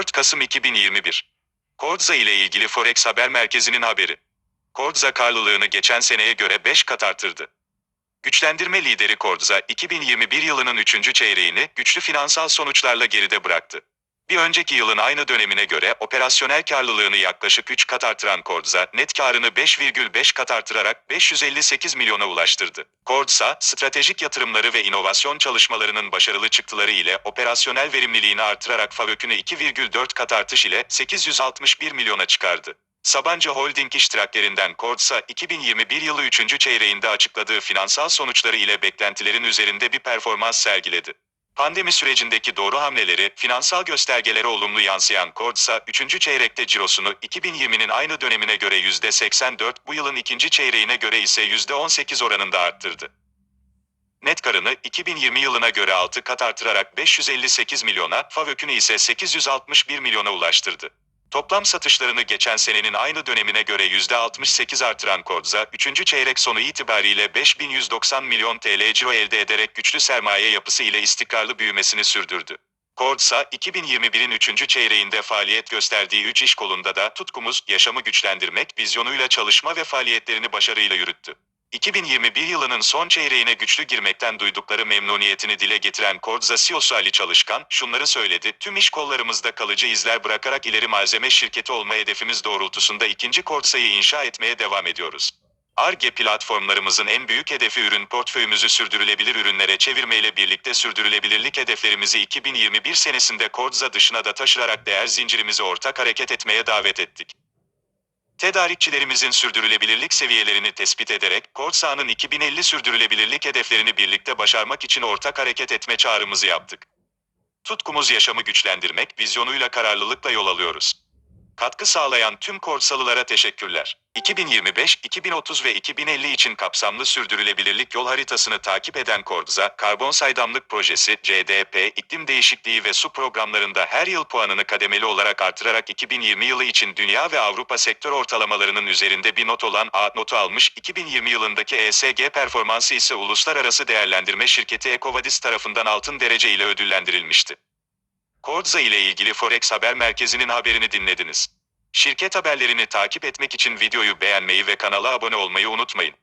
4 Kasım 2021 Kordza ile ilgili Forex Haber Merkezi'nin haberi. Kordza karlılığını geçen seneye göre 5 kat artırdı. Güçlendirme lideri Kordza, 2021 yılının 3. çeyreğini güçlü finansal sonuçlarla geride bıraktı. Bir önceki yılın aynı dönemine göre operasyonel karlılığını yaklaşık 3 kat artıran Kordza, net karını 5,5 kat artırarak 558 milyona ulaştırdı. Kordza, stratejik yatırımları ve inovasyon çalışmalarının başarılı çıktıları ile operasyonel verimliliğini artırarak FAVÖK'ünü 2,4 kat artış ile 861 milyona çıkardı. Sabancı Holding iştiraklerinden Kordsa, 2021 yılı 3. çeyreğinde açıkladığı finansal sonuçları ile beklentilerin üzerinde bir performans sergiledi. Pandemi sürecindeki doğru hamleleri, finansal göstergelere olumlu yansıyan Kordsa, 3. çeyrekte cirosunu 2020'nin aynı dönemine göre %84, bu yılın ikinci çeyreğine göre ise %18 oranında arttırdı. Net karını 2020 yılına göre 6 kat artırarak 558 milyona, FAVÖK'ünü ise 861 milyona ulaştırdı. Toplam satışlarını geçen senenin aynı dönemine göre %68 artıran Kodza, 3. çeyrek sonu itibariyle 5190 milyon TL ciro elde ederek güçlü sermaye yapısı ile istikrarlı büyümesini sürdürdü. Kordsa, 2021'in 3. çeyreğinde faaliyet gösterdiği 3 iş kolunda da tutkumuz, yaşamı güçlendirmek, vizyonuyla çalışma ve faaliyetlerini başarıyla yürüttü. 2021 yılının son çeyreğine güçlü girmekten duydukları memnuniyetini dile getiren Kordza CEO'su Ali Çalışkan, şunları söyledi, tüm iş kollarımızda kalıcı izler bırakarak ileri malzeme şirketi olma hedefimiz doğrultusunda ikinci Kordsa'yı inşa etmeye devam ediyoruz. ARGE platformlarımızın en büyük hedefi ürün portföyümüzü sürdürülebilir ürünlere çevirmeyle birlikte sürdürülebilirlik hedeflerimizi 2021 senesinde Kordza dışına da taşırarak değer zincirimizi ortak hareket etmeye davet ettik. Tedarikçilerimizin sürdürülebilirlik seviyelerini tespit ederek, Kordsa'nın 2050 sürdürülebilirlik hedeflerini birlikte başarmak için ortak hareket etme çağrımızı yaptık. Tutkumuz yaşamı güçlendirmek, vizyonuyla kararlılıkla yol alıyoruz. Katkı sağlayan tüm Korsalılara teşekkürler. 2025, 2030 ve 2050 için kapsamlı sürdürülebilirlik yol haritasını takip eden Kordza, karbon saydamlık projesi, CDP, iklim değişikliği ve su programlarında her yıl puanını kademeli olarak artırarak 2020 yılı için dünya ve Avrupa sektör ortalamalarının üzerinde bir not olan A notu almış, 2020 yılındaki ESG performansı ise uluslararası değerlendirme şirketi EcoVadis tarafından altın derece ile ödüllendirilmişti. Kordza ile ilgili Forex Haber Merkezi'nin haberini dinlediniz. Şirket haberlerini takip etmek için videoyu beğenmeyi ve kanala abone olmayı unutmayın.